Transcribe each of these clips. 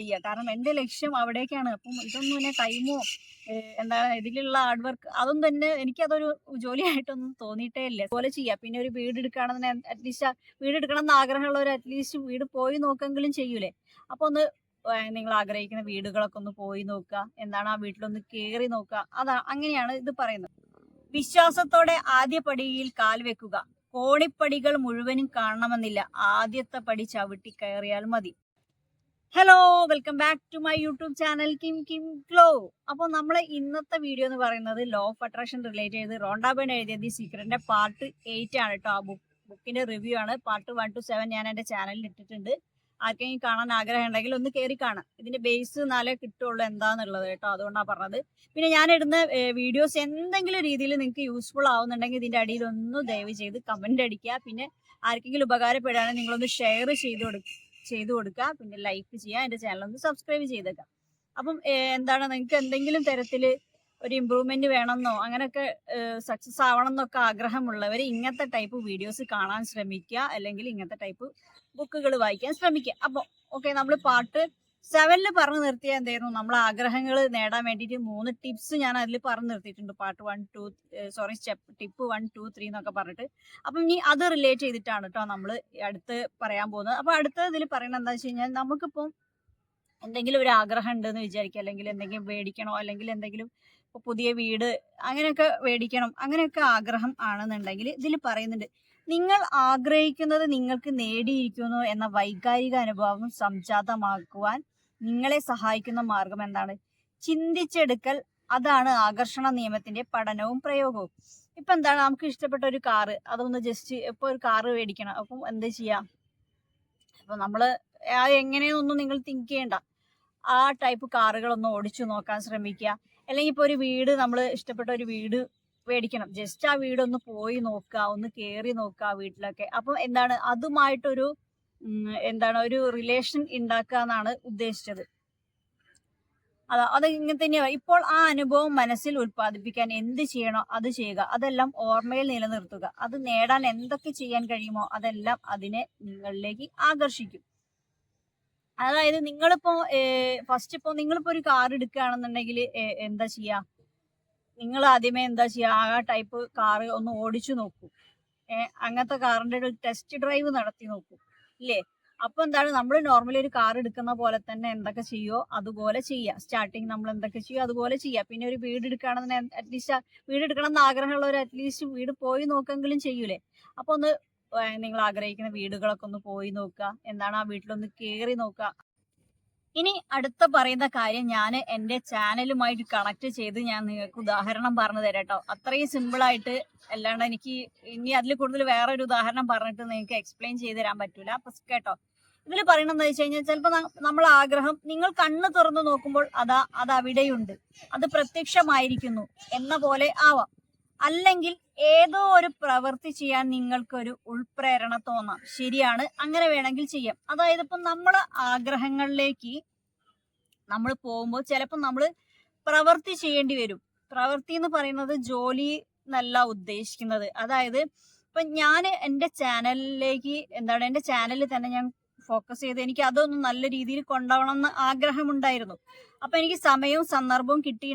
ചെയ്യുക കാരണം എന്റെ ലക്ഷ്യം അവിടേക്കാണ്. അപ്പം ഇതൊന്നും എന്നെ ടൈമോ എന്താണ് ഇതിലുള്ള ഹാർഡ് വർക്ക് അതൊന്നും തന്നെ എനിക്കതൊരു ജോലിയായിട്ടൊന്നും തോന്നിയിട്ടേ ഇല്ല. പോലെ ചെയ്യാം. പിന്നെ ഒരു വീട് എടുക്കുകയാണെന്ന് അറ്റ്ലീസ്റ്റ് വീട് എടുക്കണം എന്ന് ആഗ്രഹമുള്ളവർ അറ്റ്ലീസ്റ്റ് വീട് പോയി നോക്കെങ്കിലും ചെയ്യൂലേ. അപ്പോൾ ഒന്ന് നിങ്ങൾ ആഗ്രഹിക്കുന്ന വീടുകളൊക്കെ ഒന്ന് പോയി നോക്കുക. എന്താണ് ആ വീട്ടിലൊന്ന് കയറി നോക്കുക. അതാ അങ്ങനെയാണ് ഇത് പറയുന്നത്. വിശ്വാസത്തോടെ ആദ്യ പടിയിൽ കാൽ വെക്കുക. കോണിപ്പടികൾ മുഴുവനും കാണണമെന്നില്ല. ആദ്യത്തെ പടി ചവിട്ടി കയറിയാൽ മതി. Hello welcome back to my YouTube channel Kim Kim glow അപ്പോൾ നമ്മൾ ഇന്നത്തെ വീഡിയോ എന്ന് പറയുന്നത് ലോ ഓഫ് അട്രാക്ഷൻ റിലേറ്റ് ചെയ്ത് റോണ്ടാബേൺ എഴുതിയ ദി സീക്രട്ടിന്റെ പാർട്ട് എയ്റ്റ് ആണ് കേട്ടോ ആ ബുക്ക് ബുക്കിന്റെ റിവ്യൂ ആണ്. പാർട്ട് വൺ ടു സെവൻ ഞാൻ എന്റെ ചാനലിൽ ഇട്ടിട്ടുണ്ട്. ആർക്കെങ്കിലും കാണാൻ ആഗ്രഹം ഉണ്ടെങ്കിൽ ഒന്ന് കയറി കാണാം. ഇതിന്റെ ബേസ് നാലേ കിട്ടുള്ളൂ എന്താന്നുള്ളത് കേട്ടോ അതുകൊണ്ടാണ് പറഞ്ഞത്. പിന്നെ ഞാൻ ഇടുന്ന വീഡിയോസ് എന്തെങ്കിലും രീതിയിൽ നിങ്ങൾക്ക് യൂസ്ഫുൾ ആവുന്നുണ്ടെങ്കിൽ ഇതിന്റെ അടിയിൽ ഒന്ന് ദയവ് ചെയ്ത് കമന്റ് അടിക്കുക. പിന്നെ ആർക്കെങ്കിലും ഉപകാരപ്പെടുകയാണെങ്കിൽ നിങ്ങളൊന്ന് ഷെയർ ചെയ്ത് കൊടുക്കുക. ചെയ്തു കൊടുക്കുക പിന്നെ ലൈക്ക് ചെയ്യുക എന്റെ ചാനൽ ഒന്ന് സബ്സ്ക്രൈബ് ചെയ്തേക്കാം. അപ്പം എന്താണ് നിങ്ങൾക്ക് എന്തെങ്കിലും തരത്തിൽ ഒരു ഇമ്പ്രൂവ്മെന്റ് വേണമെന്നോ അങ്ങനെയൊക്കെ സക്സസ് ആവണം എന്നൊക്കെ ആഗ്രഹമുള്ളവർ ഇങ്ങനത്തെ ടൈപ്പ് വീഡിയോസ് കാണാൻ ശ്രമിക്കുക അല്ലെങ്കിൽ ഇങ്ങനത്തെ ടൈപ്പ് ബുക്കുകൾ വായിക്കാൻ ശ്രമിക്കുക അപ്പോൾ ഓക്കെ നമ്മൾ പാർട്ട് സെവനിൽ പറഞ്ഞു നിർത്തിയ എന്തായിരുന്നു? നമ്മൾ ആഗ്രഹങ്ങൾ നേടാൻ വേണ്ടിയിട്ട് മൂന്ന് ടിപ്സ് ഞാൻ അതിൽ പറഞ്ഞു നിർത്തിയിട്ടുണ്ട്. Part one two sorry step tip one two three എന്നൊക്കെ പറഞ്ഞിട്ട്. അപ്പം ഇനി അത് റിലേറ്റ് ചെയ്തിട്ടാണ് കേട്ടോ നമ്മൾ അടുത്ത് പറയാൻ പോകുന്നത്. അപ്പം അടുത്ത ഇതിൽ പറയുന്നത് എന്താ വെച്ച് കഴിഞ്ഞാൽ നമുക്കിപ്പം എന്തെങ്കിലും ഒരു ആഗ്രഹം ഉണ്ടെന്ന് വിചാരിക്കുക. അല്ലെങ്കിൽ എന്തെങ്കിലും മേടിക്കണോ? അല്ലെങ്കിൽ എന്തെങ്കിലും ഇപ്പൊ പുതിയ വീട് അങ്ങനെയൊക്കെ മേടിക്കണം. അങ്ങനെയൊക്കെ ആഗ്രഹം ആണെന്നുണ്ടെങ്കിൽ ഇതിൽ പറയുന്നുണ്ട്. നിങ്ങൾ ആഗ്രഹിക്കുന്നത് നിങ്ങൾക്ക് നേടിയിരിക്കുന്നു എന്ന വൈകാരിക അനുഭവം സംജാതമാക്കുവാൻ നിങ്ങളെ സഹായിക്കുന്ന മാർഗം എന്താണ്? ചിന്തിച്ചെടുക്കൽ അതാണ് ആകർഷണ നിയമത്തിന്റെ പഠനവും പ്രയോഗവും. ഇപ്പൊ എന്താണ്? നമുക്ക് ഇഷ്ടപ്പെട്ട ഒരു കാറ് അതൊന്ന് ജസ്റ്റ് ഇപ്പൊ ഒരു കാറ് മേടിക്കണം. അപ്പം എന്ത് ചെയ്യാം? അപ്പൊ നമ്മൾ എങ്ങനെയൊന്നും നിങ്ങൾ തിങ്ക് ചെയ്യണ്ട. ആ ടൈപ്പ് കാറുകളൊന്ന് ഓടിച്ചു നോക്കാൻ ശ്രമിക്കുക. അല്ലെങ്കിൽ ഇപ്പൊ ഒരു വീട് നമ്മൾ ഇഷ്ടപ്പെട്ട ഒരു വീട് മേടിക്കണം ജസ്റ്റ് ആ വീടൊന്ന് പോയി നോക്കുക ഒന്ന് കയറി നോക്കുക വീട്ടിലൊക്കെ. അപ്പം എന്താണ് അതുമായിട്ടൊരു എന്താണ് ഒരു റിലേഷൻ ഉണ്ടാക്കുക എന്നാണ് ഉദ്ദേശിച്ചത്. അതാ അത് ഇങ്ങനെ തന്നെയാണ് ഇപ്പോൾ ആ അനുഭവം മനസ്സിൽ ഉത്പാദിപ്പിക്കാൻ എന്ത് ചെയ്യണോ അത് ചെയ്യുക. അതെല്ലാം ഓർമ്മയിൽ നിലനിർത്തുക. അത് നേടാൻ എന്തൊക്കെ ചെയ്യാൻ കഴിയുമോ അതെല്ലാം അതിനെ നിങ്ങളിലേക്ക് ആകർഷിക്കും. അതായത് നിങ്ങളിപ്പോ ഫസ്റ്റ് ഇപ്പോ നിങ്ങളിപ്പോ ഒരു കാർ എടുക്കുകയാണെന്നുണ്ടെങ്കിൽ എന്താ ചെയ്യാ? നിങ്ങൾ ആദ്യമേ എന്താ ചെയ്യാ? ആ ടൈപ്പ് കാറ് ഒന്ന് ഓടിച്ചു നോക്കൂ. അങ്ങനത്തെ കാറിന്റെ ഒരു ടെസ്റ്റ് ഡ്രൈവ് നടത്തി നോക്കൂ. ഇല്ലേ? അപ്പൊ എന്താണ്? നമ്മൾ നോർമലി ഒരു കാർ എടുക്കുന്ന പോലെ തന്നെ എന്തൊക്കെ ചെയ്യോ അതുപോലെ ചെയ്യുക സ്റ്റാർട്ടിങ് നമ്മൾ എന്തൊക്കെ ചെയ്യോ അതുപോലെ ചെയ്യുക പിന്നെ ഒരു വീട് എടുക്കുകയാണെന്ന് അറ്റ്ലീസ്റ്റ് വീട് എടുക്കണം എന്ന് ആഗ്രഹമുള്ളവർ അറ്റ്ലീസ്റ്റ് വീട് പോയി നോക്കെങ്കിലും ചെയ്യൂലേ. അപ്പൊ ഒന്ന് നിങ്ങൾ ആഗ്രഹിക്കുന്ന വീടുകളൊക്കെ ഒന്ന് പോയി നോക്കുക. എന്താണ് ആ വീട്ടിലൊന്ന് കയറി നോക്കുക. ഇനി അടുത്ത പറയുന്ന കാര്യം ഞാൻ എന്റെ ചാനലുമായിട്ട് കണക്ട് ചെയ്ത് ഞാൻ നിങ്ങൾക്ക് ഉദാഹരണം പറഞ്ഞു തരാം കേട്ടോ അത്രയും സിമ്പിളായിട്ട് അല്ലാണ്ട് എനിക്ക് ഇനി അതിൽ കൂടുതൽ വേറെ ഒരു ഉദാഹരണം പറഞ്ഞിട്ട് നിങ്ങൾക്ക് എക്സ്പ്ലെയിൻ ചെയ്ത് തരാൻ പറ്റൂല. അപ്പൊ കേട്ടോ. ഇതിൽ പറയണമെന്ന് വെച്ച് കഴിഞ്ഞാൽ ചിലപ്പോൾ നമ്മൾ ആഗ്രഹം നിങ്ങൾ കണ്ണ് തുറന്നു നോക്കുമ്പോൾ അതാ അത് അവിടെയുണ്ട് അത് പ്രത്യക്ഷമായിരിക്കുന്നു എന്ന പോലെ ആവാം. അല്ലെങ്കിൽ ഏതോ ഒരു പ്രവൃത്തി ചെയ്യാൻ നിങ്ങൾക്കൊരു ഉൾപ്രേരണ തോന്നാം. ശരിയാണ്. അങ്ങനെ വേണമെങ്കിൽ ചെയ്യാം. അതായത് ഇപ്പം നമ്മൾ ആഗ്രഹങ്ങളിലേക്ക് നമ്മൾ പോകുമ്പോൾ ചിലപ്പോൾ നമ്മൾ പ്രവൃത്തി ചെയ്യേണ്ടി വരും. പ്രവൃത്തി എന്ന് പറയുന്നത് ജോലി എന്നല്ല ഉദ്ദേശിക്കുന്നത്. അതായത് ഇപ്പൊ ഞാൻ എന്റെ ചാനലിലേക്ക് എന്താണ് എന്റെ ചാനലിൽ തന്നെ ഞാൻ ഫോക്കസ് ചെയ്ത് എനിക്ക് അതൊന്നും നല്ല രീതിയിൽ കൊണ്ടുപോകണം എന്ന് ആഗ്രഹമുണ്ടായിരുന്നു. അപ്പൊ എനിക്ക് സമയവും സന്ദർഭവും കിട്ടി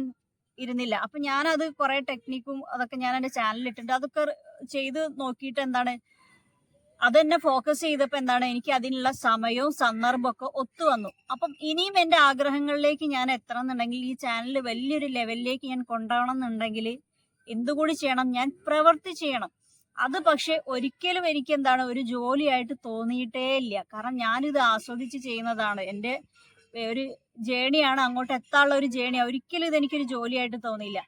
ഇരുന്നില്ല. അപ്പൊ ഞാനത് കുറെ ടെക്നിക്കും അതൊക്കെ ഞാൻ എന്റെ ചാനലിൽ ഇട്ടിട്ട് അതൊക്കെ ചെയ്ത് നോക്കിയിട്ട് എന്താണ് അതെന്നെ ഫോക്കസ് ചെയ്തപ്പോ എന്താണ് എനിക്ക് അതിനുള്ള സമയവും സന്ദർഭവും ഒക്കെ ഒത്തു വന്നു. അപ്പം ഇനിയും എന്റെ ആഗ്രഹങ്ങളിലേക്ക് ഞാൻ എത്തണം എന്നുണ്ടെങ്കിൽ ഈ ചാനൽ വലിയൊരു ലെവലിലേക്ക് ഞാൻ കൊണ്ടുപോകണം എന്നുണ്ടെങ്കിൽ എന്തുകൂടി ചെയ്യണം ഞാൻ പ്രവർത്തി ചെയ്യണം. അത് പക്ഷെ ഒരിക്കലും എനിക്ക് എന്താണ് ഒരു ജോലിയായിട്ട് തോന്നിയിട്ടേ ഇല്ല. കാരണം ഞാനിത് ആസ്വദിച്ച് ചെയ്യുന്നതാണ്. എന്റെ ഒരു ജേണിയാണ് അങ്ങോട്ട് എത്താനുള്ള ഒരു ജേണിയാണ് ഒരിക്കലും ഇതെനിക്കൊരു ജോലിയായിട്ട് തോന്നിയില്ല.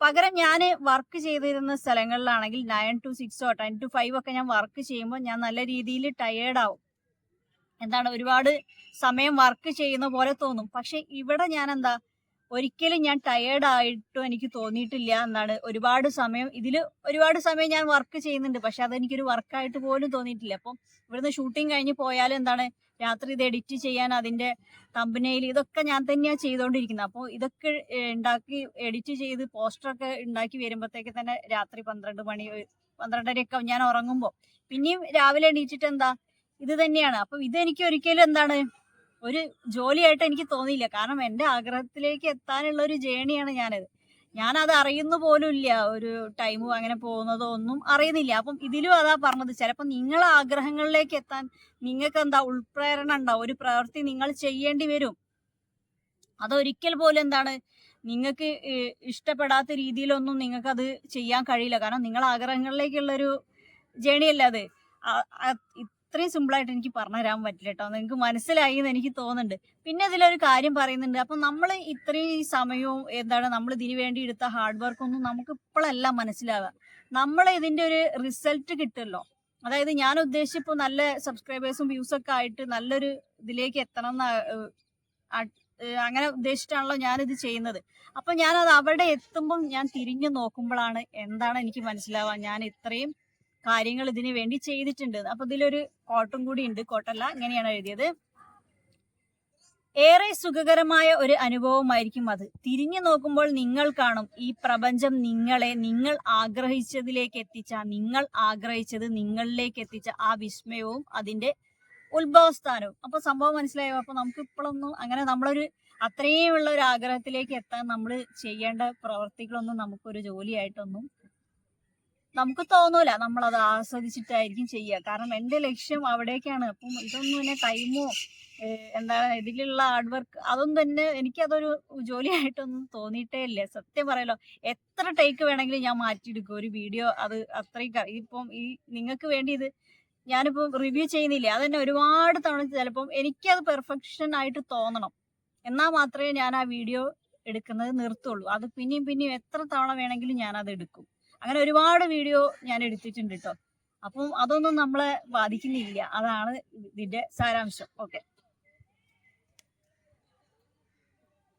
പകരം ഞാൻ വർക്ക് ചെയ്തിരുന്ന സ്ഥലങ്ങളിലാണെങ്കിൽ നയൻ ടു സിക്സോ ടെൻ ടു ഫൈവ് ഒക്കെ ഞാൻ വർക്ക് ചെയ്യുമ്പോൾ ഞാൻ നല്ല രീതിയിൽ ടയേർഡാവും എന്താണ് ഒരുപാട് സമയം വർക്ക് ചെയ്യുന്ന പോലെ തോന്നും. പക്ഷെ ഇവിടെ ഞാൻ എന്താ ഒരിക്കലും ഞാൻ ടയേർഡ് ആയിട്ടും എനിക്ക് തോന്നിയിട്ടില്ല എന്നാണ്. ഒരുപാട് സമയം ഇതിൽ ഒരുപാട് സമയം ഞാൻ വർക്ക് ചെയ്യുന്നുണ്ട്. പക്ഷെ അതെനിക്കൊരു വർക്കായിട്ട് പോലും തോന്നിയിട്ടില്ല. അപ്പം ഇവിടുന്ന് ഷൂട്ടിംഗ് കഴിഞ്ഞ് പോയാലും എന്താണ് രാത്രി ഇത് എഡിറ്റ് ചെയ്യാൻ അതിന്റെ തമ്പനയിൽ ഇതൊക്കെ ഞാൻ തന്നെയാണ് ചെയ്തുകൊണ്ടിരിക്കുന്നത് അപ്പോൾ ഇതൊക്കെ ഉണ്ടാക്കി എഡിറ്റ് ചെയ്ത് പോസ്റ്ററൊക്കെ ഉണ്ടാക്കി വരുമ്പോഴത്തേക്ക് തന്നെ രാത്രി പന്ത്രണ്ട് മണി പന്ത്രണ്ടരയൊക്കെ ഞാൻ ഉറങ്ങുമ്പോൾ പിന്നെയും രാവിലെ എണീറ്റിട്ട് എന്താ? ഇത് തന്നെയാണ്. അപ്പം ഇത് എനിക്ക് ഒരിക്കലും എന്താണ്? ഒരു ജോലിയായിട്ട് എനിക്ക് തോന്നിയില്ല. കാരണം എന്റെ ആഗ്രഹത്തിലേക്ക് എത്താനുള്ള ഒരു ജേണിയാണ് ഞാനത്. ഞാനത് അറിയുന്ന പോലും ഇല്ല. ഒരു ടൈമും അങ്ങനെ പോകുന്നതോ ഒന്നും അറിയുന്നില്ല. അപ്പം ഇതിലും അതാ പറഞ്ഞത്. ചിലപ്പോൾ നിങ്ങൾ ആഗ്രഹങ്ങളിലേക്ക് എത്താൻ നിങ്ങൾക്ക് എന്താ ഉൾപ്രേരണ ഉണ്ടാവും. ഒരു പ്രവൃത്തി നിങ്ങൾ ചെയ്യേണ്ടി വരും. അതൊരിക്കൽ പോലും എന്താണ് നിങ്ങൾക്ക് ഇഷ്ടപ്പെടാത്ത രീതിയിലൊന്നും നിങ്ങൾക്ക് അത് ചെയ്യാൻ കഴിയില്ല. കാരണം നിങ്ങൾ ആഗ്രഹങ്ങളിലേക്കുള്ളൊരു ജേണിയല്ല അത്? ആയിട്ട് സിമ്പിളായിട്ട് എനിക്ക് പറഞ്ഞു തരാൻ പറ്റില്ല കേട്ടോ നിങ്ങൾക്ക് മനസ്സിലായി എന്ന് എനിക്ക് തോന്നുന്നുണ്ട്. പിന്നെ ഇതിലൊരു കാര്യം പറയുന്നുണ്ട്. അപ്പം നമ്മൾ ഇത്രയും സമയവും എന്താണ് നമ്മൾ ഇതിനു വേണ്ടി എടുത്ത ഹാർഡ് വർക്ക് ഒന്നും നമുക്ക് ഇപ്പോഴല്ല മനസ്സിലാവുക. നമ്മൾ ഇതിന്റെ ഒരു റിസൾട്ട് കിട്ടുമല്ലോ. അതായത് ഞാൻ ഉദ്ദേശിച്ചപ്പോൾ നല്ല സബ്സ്ക്രൈബേഴ്സും വ്യൂസ് ഒക്കെ ആയിട്ട് നല്ലൊരു ഇതിലേക്ക് എത്തണം എന്ന് അങ്ങനെ ഉദ്ദേശിച്ചിട്ടാണല്ലോ ഞാനിത് ചെയ്യുന്നത്. അപ്പൊ ഞാനത് അവിടെ എത്തുമ്പം ഞാൻ തിരിഞ്ഞു നോക്കുമ്പോഴാണ് എന്താണ് എനിക്ക് മനസ്സിലാവുക. ഞാൻ ഇത്രയും കാര്യങ്ങൾ ഇതിനു വേണ്ടി ചെയ്തിട്ടുണ്ട്. അപ്പൊ ഇതിലൊരു കോട്ടും കൂടി ഉണ്ട്. കോട്ടല്ല ഇങ്ങനെയാണ് എഴുതിയത്. ഏറെ സുഖകരമായ ഒരു അനുഭവമായിരിക്കും അത്. തിരിഞ്ഞു നോക്കുമ്പോൾ നിങ്ങൾ കാണും ഈ പ്രപഞ്ചം നിങ്ങളെ നിങ്ങൾ ആഗ്രഹിച്ചതിലേക്ക് എത്തിച്ച നിങ്ങൾ ആഗ്രഹിച്ചത് നിങ്ങളിലേക്ക് എത്തിച്ച ആ വിസ്മയവും അതിന്റെ ഉത്ഭവസ്ഥാനവും. അപ്പൊ സംഭവം മനസ്സിലായോ? അപ്പൊ നമുക്ക് ഇപ്പോഴൊന്നും അങ്ങനെ നമ്മളൊരു അത്രയും ഉള്ള ഒരു ആഗ്രഹത്തിലേക്ക് എത്താൻ നമ്മൾ ചെയ്യേണ്ട പ്രവർത്തികളൊന്നും നമുക്കൊരു ജോലിയായിട്ടൊന്നും നമുക്ക് തോന്നൂല നമ്മൾ അത് ആസ്വദിച്ചിട്ടായിരിക്കും ചെയ്യുക. കാരണം എന്റെ ലക്ഷ്യം അവിടേക്കാണ്. അപ്പം ഇതൊന്നും എന്നെ ടൈമോ എന്താണ് ഇതിലുള്ള ഹാർഡ് വർക്ക് അതൊന്നും തന്നെ എനിക്കതൊരു ജോലിയായിട്ടൊന്നും തോന്നിയിട്ടേ ഇല്ല. സത്യം പറയലോ എത്ര ടേക്ക് വേണമെങ്കിലും ഞാൻ മാറ്റിയെടുക്കും. ഒരു വീഡിയോ അത് അത്രയും ഇപ്പം ഈ നിങ്ങൾക്ക് വേണ്ടി ഇത് ഞാനിപ്പോൾ റിവ്യൂ ചെയ്യുന്നില്ലേ? അതെന്നെ ഒരുപാട് തവണ ചിലപ്പം എനിക്കത് പെർഫെക്ഷൻ ആയിട്ട് തോന്നണം. എന്നാൽ മാത്രമേ ഞാൻ ആ വീഡിയോ എടുക്കുന്നത് നിർത്തുള്ളൂ. അത് പിന്നെയും പിന്നെയും എത്ര തവണ വേണമെങ്കിലും ഞാൻ അത് എടുക്കും. അങ്ങനെ ഒരുപാട് വീഡിയോ ഞാൻ എടുത്തിട്ടുണ്ട് കേട്ടോ അപ്പം അതൊന്നും നമ്മളെ ബാധിക്കുന്നില്ല. അതാണ് ഇതിന്റെ സാരാംശം. ഓക്കെ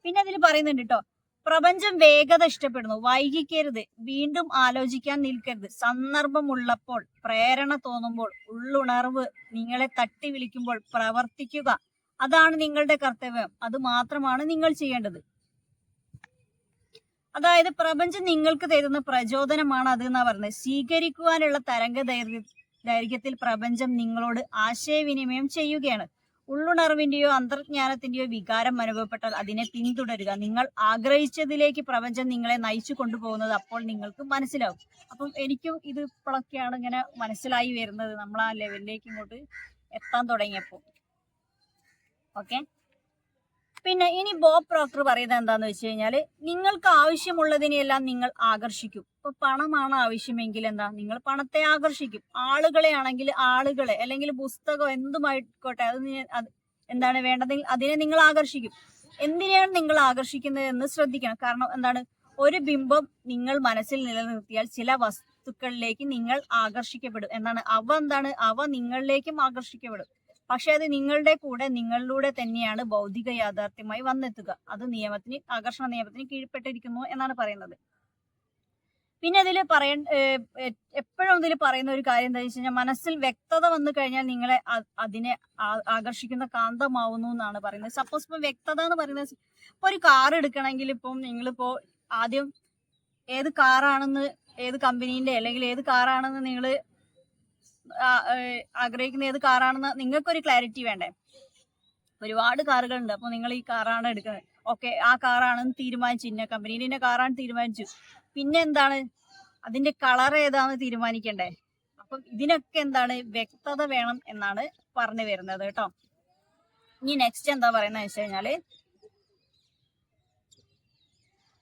പിന്നെ അതിൽ പറയുന്നുണ്ട് കേട്ടോ പ്രപഞ്ചം വേഗത ഇഷ്ടപ്പെടുന്നു. വൈകിക്കരുത്. വീണ്ടും ആലോചിക്കാൻ നിൽക്കരുത്. സന്ദർഭമുള്ളപ്പോൾ പ്രേരണ തോന്നുമ്പോൾ ഉള്ളുണർവ് നിങ്ങളെ തട്ടി വിളിക്കുമ്പോൾ പ്രവർത്തിക്കുക. അതാണ് നിങ്ങളുടെ കർത്തവ്യം. അത് മാത്രമാണ് നിങ്ങൾ ചെയ്യേണ്ടത്. അതായത് പ്രപഞ്ചം നിങ്ങൾക്ക് തരുന്ന പ്രചോദനമാണ് അത് എന്നാ പറഞ്ഞത്. സ്വീകരിക്കുവാനുള്ള തരംഗ ദൈർഘ്യ ദൈർഘ്യത്തിൽ പ്രപഞ്ചം നിങ്ങളോട് ആശയവിനിമയം ചെയ്യുകയാണ്. ഉള്ളുണർവിന്റെയോ അന്തർജ്ഞാനത്തിന്റെയോ വികാരം അനുഭവപ്പെട്ടാൽ അതിനെ പിന്തുടരുക. നിങ്ങൾ ആഗ്രഹിച്ചതിലേക്ക് പ്രപഞ്ചം നിങ്ങളെ നയിച്ചു കൊണ്ടുപോകുന്നത് അപ്പോൾ നിങ്ങൾക്ക് മനസ്സിലാവും. അപ്പം എനിക്കും ഇത് ഇപ്പോഴൊക്കെയാണ് ഇങ്ങനെ മനസ്സിലായി വരുന്നത്. നമ്മൾ ആ ലെവലിലേക്ക് ഇങ്ങോട്ട് എത്താൻ തുടങ്ങിയപ്പോൾ. ഓക്കെ പിന്നെ ഇനി ബോബ് പ്രോക്ടർ പറയുന്നത് എന്താന്ന് വെച്ച് കഴിഞ്ഞാൽ നിങ്ങൾക്ക് ആവശ്യമുള്ളതിനെയെല്ലാം നിങ്ങൾ ആകർഷിക്കും. ഇപ്പൊ പണമാണ് ആവശ്യമെങ്കിൽ എന്താ? നിങ്ങൾ പണത്തെ ആകർഷിക്കും. ആളുകളെ ആണെങ്കിൽ ആളുകളെ അല്ലെങ്കിൽ പുസ്തകം എന്തുമായിക്കോട്ടെ അത് എന്താണ് വേണ്ടതെങ്കിൽ അതിനെ നിങ്ങൾ ആകർഷിക്കും. എന്തിനെയാണ് നിങ്ങൾ ആകർഷിക്കുന്നത് എന്ന് ശ്രദ്ധിക്കണം. കാരണം എന്താണ്? ഒരു ബിംബം നിങ്ങൾ മനസ്സിൽ നിലനിർത്തിയാൽ ചില വസ്തുക്കളിലേക്ക് നിങ്ങൾ ആകർഷിക്കപ്പെടും. എന്നാണ് അവ എന്താണ്? അവ നിങ്ങളിലേക്കും ആകർഷിക്കപ്പെടും. പക്ഷെ അത് നിങ്ങളുടെ കൂടെ നിങ്ങളിലൂടെ തന്നെയാണ് ഭൗതിക യാഥാർത്ഥ്യമായി വന്നെത്തുക. അത് നിയമത്തിന് ആകർഷണ നിയമത്തിന് കീഴ്പ്പെട്ടിരിക്കുന്നു എന്നാണ് പറയുന്നത്. പിന്നെ അതിൽ പറയ എപ്പോഴും ഇതിൽ പറയുന്ന ഒരു കാര്യം എന്താ വെച്ച് കഴിഞ്ഞാൽ മനസ്സിൽ വ്യക്തത വന്നു കഴിഞ്ഞാൽ നിങ്ങളെ അതിനെ ആകർഷിക്കുന്ന കാന്തമാവുന്നു എന്നാണ് പറയുന്നത്. സപ്പോസ് ഇപ്പൊ വ്യക്തത എന്ന് പറയുന്നത് ഇപ്പൊ ഒരു കാർ എടുക്കണമെങ്കിൽ ഇപ്പം നിങ്ങളിപ്പോ ആദ്യം ഏത് കാറാണെന്ന് ഏത് കമ്പനീന്റെ അല്ലെങ്കിൽ ഏത് കാറാണെന്ന് നിങ്ങൾ ആഗ്രഹിക്കുന്ന ഏത് കാറാണെന്ന് നിങ്ങൾക്കൊരു ക്ലാരിറ്റി വേണ്ടേ? ഒരുപാട് കാറുകളുണ്ട്. അപ്പോൾ നിങ്ങൾ ഈ കാറാണ് എടുക്കുന്നത്. ഓക്കെ ആ കാറാണെന്ന് തീരുമാനിച്ചു. ഇന്ന കമ്പനിയിൽ ഇന്ന കാറാണ് തീരുമാനിച്ചു. പിന്നെ എന്താണ്? അതിന്റെ കളർ ഏതാന്ന് തീരുമാനിക്കണ്ടേ? അപ്പം ഇതിനൊക്കെ എന്താണ് വ്യക്തത വേണം എന്നാണ് പറഞ്ഞു വരുന്നത് കേട്ടോ. ഇനി നെക്സ്റ്റ് എന്താ പറയുന്നത് വെച്ച് കഴിഞ്ഞാൽ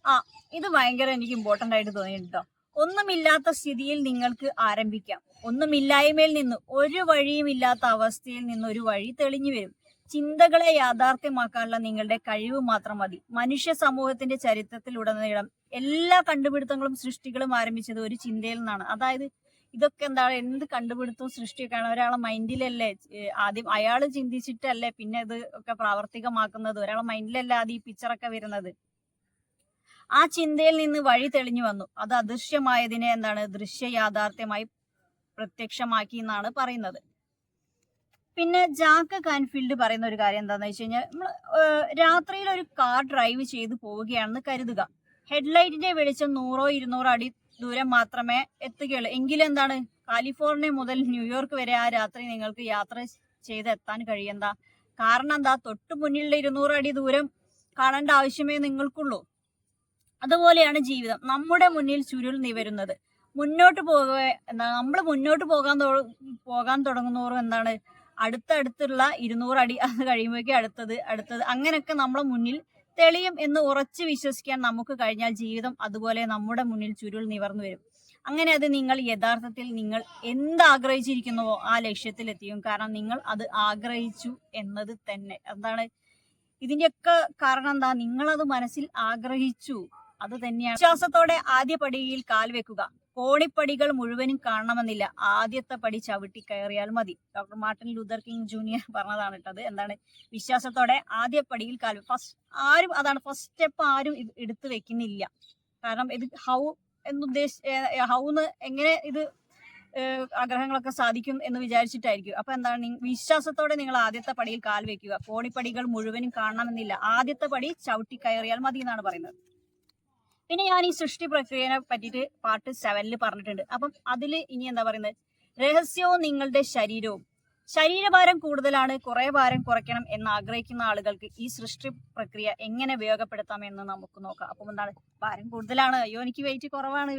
ആ ഇത് ഭയങ്കര എനിക്ക് ഇമ്പോർട്ടന്റ് ആയിട്ട് തോന്നിയിട്ടോ ഒന്നുമില്ലാത്ത സ്ഥിതിയിൽ നിങ്ങൾക്ക് ആരംഭിക്കാം. ഒന്നുമില്ലായ്മയിൽ നിന്ന് ഒരു വഴിയും ഇല്ലാത്ത അവസ്ഥയിൽ നിന്ന് ഒരു വഴി തെളിഞ്ഞു വരും. ചിന്തകളെ യാഥാർത്ഥ്യമാക്കാനുള്ള നിങ്ങളുടെ കഴിവ് മാത്രം മതി. മനുഷ്യ സമൂഹത്തിന്റെ ചരിത്രത്തിലുടനീളം എല്ലാ കണ്ടുപിടുത്തങ്ങളും സൃഷ്ടികളും ആരംഭിച്ചത് ഒരു ചിന്തയിൽ നിന്നാണ്. അതായത് ഇതൊക്കെ എന്താണ് എന്ത് കണ്ടുപിടുത്തവും സൃഷ്ടിയൊക്കെയാണ്. ഒരാളെ മൈൻഡിലല്ലേ ആദ്യം അയാൾ ചിന്തിച്ചിട്ടല്ലേ പിന്നെ ഇത് ഒക്കെ പ്രാവർത്തികമാക്കുന്നത്? ഒരാളെ മൈൻഡിലല്ലേ ആദ്യം ഈ പിക്ചറൊക്കെ വരുന്നത്? ആ ചിന്തയിൽ നിന്ന് വഴി തെളിഞ്ഞു വന്നു. അത് അദൃശ്യമായതിനെ എന്താണ്? ദൃശ്യ യാഥാർത്ഥ്യമായി പ്രത്യക്ഷമാക്കി എന്നാണ് പറയുന്നത്. പിന്നെ ജാക്ക് കാൻഫീൽഡ് പറയുന്ന ഒരു കാര്യം എന്താണെന്ന് വെച്ച് കഴിഞ്ഞാൽ നമ്മൾ രാത്രിയിൽ ഒരു കാർ ഡ്രൈവ് ചെയ്ത് പോവുകയാണെന്ന് കരുതുക. ഹെഡ്ലൈറ്റിന്റെ വെളിച്ചം നൂറോ ഇരുന്നൂറോ അടി ദൂരം മാത്രമേ എത്തുകയുള്ളൂ. എങ്കിലും എന്താണ്? കാലിഫോർണിയ മുതൽ ന്യൂയോർക്ക് വരെ ആ രാത്രി നിങ്ങൾക്ക് യാത്ര ചെയ്ത് എത്താൻ കഴിയുന്ന കാരണം എന്താ? തൊട്ട് മുന്നിലുള്ള ഇരുന്നൂറ് അടി ദൂരം കാണേണ്ട ആവശ്യമേ നിങ്ങൾക്കുള്ളൂ. അതുപോലെയാണ് ജീവിതം. നമ്മുടെ മുന്നിൽ ചുരുൾ നിവരുന്നത്. മുന്നോട്ട് പോക എന്താ നമ്മൾ മുന്നോട്ട് പോകാൻ പോകാൻ തുടങ്ങുന്നവറും എന്താണ്? അടുത്തടുത്തുള്ള ഇരുന്നൂറ് അടി അത് കഴിയുമ്പോഴേക്കും അടുത്തത് അടുത്തത്. അങ്ങനെയൊക്കെ നമ്മളെ മുന്നിൽ തെളിയും എന്ന് ഉറച്ചു വിശ്വസിക്കാൻ നമുക്ക് കഴിഞ്ഞാൽ ജീവിതം അതുപോലെ നമ്മുടെ മുന്നിൽ ചുരുൾ നിവർന്നു വരും. അങ്ങനെ അത് നിങ്ങൾ യഥാർത്ഥത്തിൽ നിങ്ങൾ എന്ത് ആഗ്രഹിച്ചിരിക്കുന്നുവോ ആ ലക്ഷ്യത്തിലെത്തിയും. കാരണം നിങ്ങൾ അത് ആഗ്രഹിച്ചു എന്നത് തന്നെ. എന്താണ്? ഇതിന്റെയൊക്കെ കാരണം എന്താ? നിങ്ങളത് മനസ്സിൽ ആഗ്രഹിച്ചു. അത് തന്നെയാണ്. വിശ്വാസത്തോടെ ആദ്യ പടിയിൽ കാൽ വെക്കുക. കോണിപ്പടികൾ മുഴുവനും കാണണമെന്നില്ല. ആദ്യത്തെ പടി ചവിട്ടി കയറിയാൽ മതി. Doctor Martin Luther King junior പറഞ്ഞതാണ് കേട്ടത്. എന്താണ്? വിശ്വാസത്തോടെ ആദ്യ പടിയിൽ കാൽ ഫസ്റ്റ് ആരും അതാണ് ഫസ്റ്റ് സ്റ്റെപ്പ് ആരും ഇത് എടുത്തു വെക്കുന്നില്ല. കാരണം ഇത് ഹൗ എന്നുദ്ദേശ ഹൗന്ന് എങ്ങനെ ഇത് ആഗ്രഹങ്ങളൊക്കെ സാധിക്കും എന്ന് വിചാരിച്ചിട്ടായിരിക്കും. അപ്പൊ എന്താണ്? വിശ്വാസത്തോടെ നിങ്ങൾ ആദ്യത്തെ പടിയിൽ കാൽ വെക്കുക. കോണിപ്പടികൾ മുഴുവനും കാണണമെന്നില്ല. ആദ്യത്തെ പടി ചവിട്ടി കയറിയാൽ മതി എന്നാണ് പറയുന്നത്. പിന്നെ ഞാൻ ഈ സൃഷ്ടി പ്രക്രിയനെ പറ്റിയിട്ട് പാർട്ട് സെവനിൽ പറഞ്ഞിട്ടുണ്ട്. അപ്പം അതിൽ ഇനി എന്താ പറയുന്നത്? രഹസ്യവും നിങ്ങളുടെ ശരീരവും. ശരീരഭാരം കൂടുതലാണ് കുറെ ഭാരം കുറയ്ക്കണം എന്ന് ആഗ്രഹിക്കുന്ന ആളുകൾക്ക് ഈ സൃഷ്ടി പ്രക്രിയ എങ്ങനെ ഉപയോഗപ്പെടുത്താം എന്ന് നമുക്ക് നോക്കാം. അപ്പം എന്താണ്? ഭാരം കൂടുതലാണ്. അയ്യോ എനിക്ക് വെയിറ്റ് കുറവാണ്.